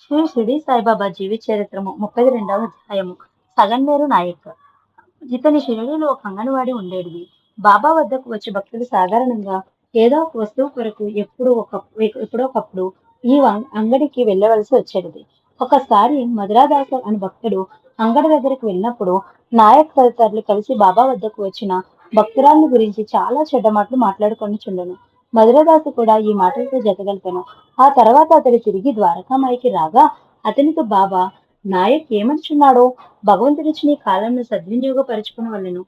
శ్రీ షిరిడి సాయిబాబా జీవి చరిత్రము ముప్పై రెండవ అధ్యాయము. సగన్నేరు నాయక్. ఇతని షిరిడిలో ఒక అంగన్వాడి ఉండేది బాబా వద్దకు వచ్చే భక్తులు సాధారణంగా ఏదో ఒక వస్తువు కొరకు ఎప్పుడు ఒక ఎప్పుడో ఒకప్పుడు ఈ అంగడికి వెళ్ళవలసి వచ్చేది ఒకసారి మధురాదాసు అని భక్తుడు అంగడి దగ్గరికి వెళ్ళినప్పుడు నాయక్ తదితరులు కలిసి బాబా వద్దకు వచ్చిన భక్తురాలను గురించి చాలా చెడ్డ మాటలు మాట్లాడుకొని చుండను. మధురదాసు కూడా ఈ మాటలతో జతగలిపాను. ఆ తర్వాత అతడు తిరిగి ద్వారకామాయికి రాగా అతనితో బాబా నాయక్ ఏమనుచున్నాడో? భగవంతుడిచ్చి నీ కాలంను సద్వినియోగపరచుకుని వాళ్ళను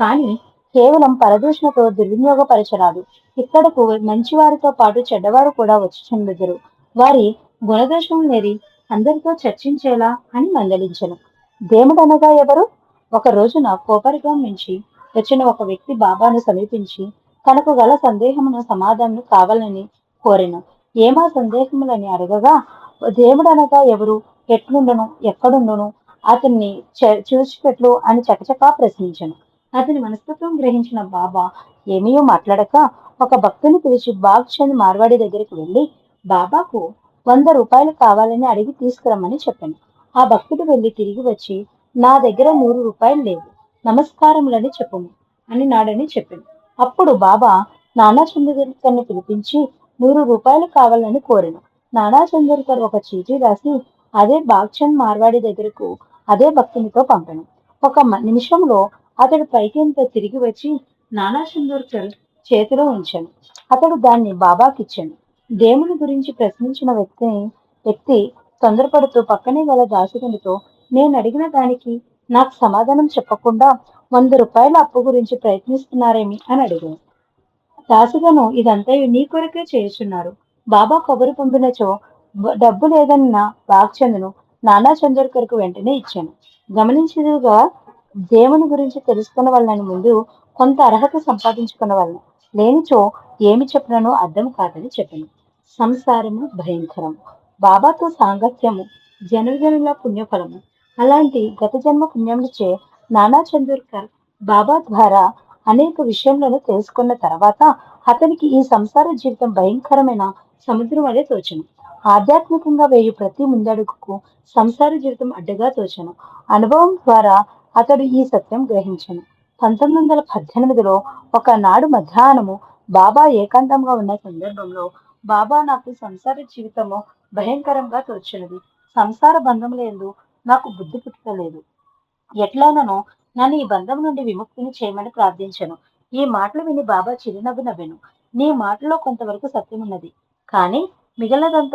కానీ కేవలం పరదూషణతో దుర్వినియోగపరచరాదు. ఇక్కడకు మంచివారితో పాటు చెడ్డవారు కూడా వచ్చి వారి గుణదోషం నేరి అందరితో చర్చించేలా అని మందలించను. దేవుడనగా ఎవరు? ఒక రోజున కోపరిగం నుంచి వచ్చిన ఒక వ్యక్తి బాబాను సమీపించి తనకు గల సందేహమును సమాధానం కావాలని కోరెను. ఏమా సందేహములని అడగగా దేవుడనగా ఎవరు? ఎట్లుండను? ఎక్కడుండును? అతన్ని చ- చూచిపెట్లు అని చకచకా ప్రశ్నించను. అతని మనస్తత్వం గ్రహించిన బాబా ఏమీ మాట్లాడక ఒక భక్తుని పిలిచి బాగ్చంద్ మార్వాడి దగ్గరికి వెళ్ళి బాబాకు వంద రూపాయలు కావాలని అడిగి తీసుకురమ్మని చెప్పాను. ఆ భక్తుడు వెళ్ళి తిరిగి వచ్చి నా దగ్గర నూరు రూపాయలు లేవు. నమస్కారములని చెప్పము అని నాడని చెప్పాను. అప్పుడు బాబా నానా చంద్రకర్ని పిలిపించి నూరు రూపాయలు కావాలని కోరాను. నానా చంద్రకర్ ఒక చీటీ రాసి అదే బాగ్చంద్ మార్వాడి దగ్గరకు అదే భక్తునితో పంపాను. ఒక నిమిషంలో అతడు పైకింత తిరిగి వచ్చి నానా చంద్రకర్ చేతిలో ఉంచాను. అతడు దాన్ని బాబాకిచ్చాను దేవుని గురించి ప్రశ్నించిన వ్యక్తిని వ్యక్తి తొందరపడుతూ పక్కనే గల దాసుకునితో నేను అడిగిన దానికి నాకు సమాధానం చెప్పకుండా వంద రూపాయల అప్పు గురించి ప్రయత్నిస్తున్నారేమి అని అడిగాను. దాసుగను ఇదంతా నీ కొరకే చేయుచున్నారు. బాబా కబురు పంపినచో డబ్బు లేదన్న వాక్చందును నానా చంద్రకర్కు వెంటనే ఇచ్చాను. గమనించదుగా దేవుని గురించి తెలుసుకున్న వాళ్ళని ముందు కొంత అర్హత సంపాదించుకున్న వాళ్ళని. లేనిచో ఏమి చెప్పిననో అర్థం కాదని చెప్పాను. సంసారము భయంకరం. బాబాతో సాంగత్యము జనజనుల పుణ్యఫలము. అలాంటి గత జన్మ పుణ్యములచే నానా చందూర్కర్ బాబా ద్వారా అనేక విషయములను తెలుసుకున్న తర్వాత అతనికి ఈ సంసార జీవితం భయంకరమైన సముద్రం వలె తోచను. ఆధ్యాత్మికంగా వేయు ప్రతి ముందడుగుకు సంసార జీవితం అడ్డగా తోచను. అనుభవం ద్వారా అతడు ఈ సత్యం గ్రహించను. పంతొమ్మిది వందల పద్దెనిమిదిలో ఒకనాడు మధ్యాహ్నము బాబా ఏకాంతంగా ఉన్న సందర్భంలో బాబా నాకు సంసార జీవితము భయంకరంగా తోచినది. సంసార బంధములందు నాకు బుద్ధి పుట్టలేదు ఎట్లానను నన్ను ఈ బంధం నుండి విముక్తిని చేయమని ప్రార్థించను. ఈ మాటలు విని బాబా చిరునవ్వు నవ్వెను. నీ మాటలో కొంతవరకు సత్యం ఉన్నది కానీ మిగిలినదంతా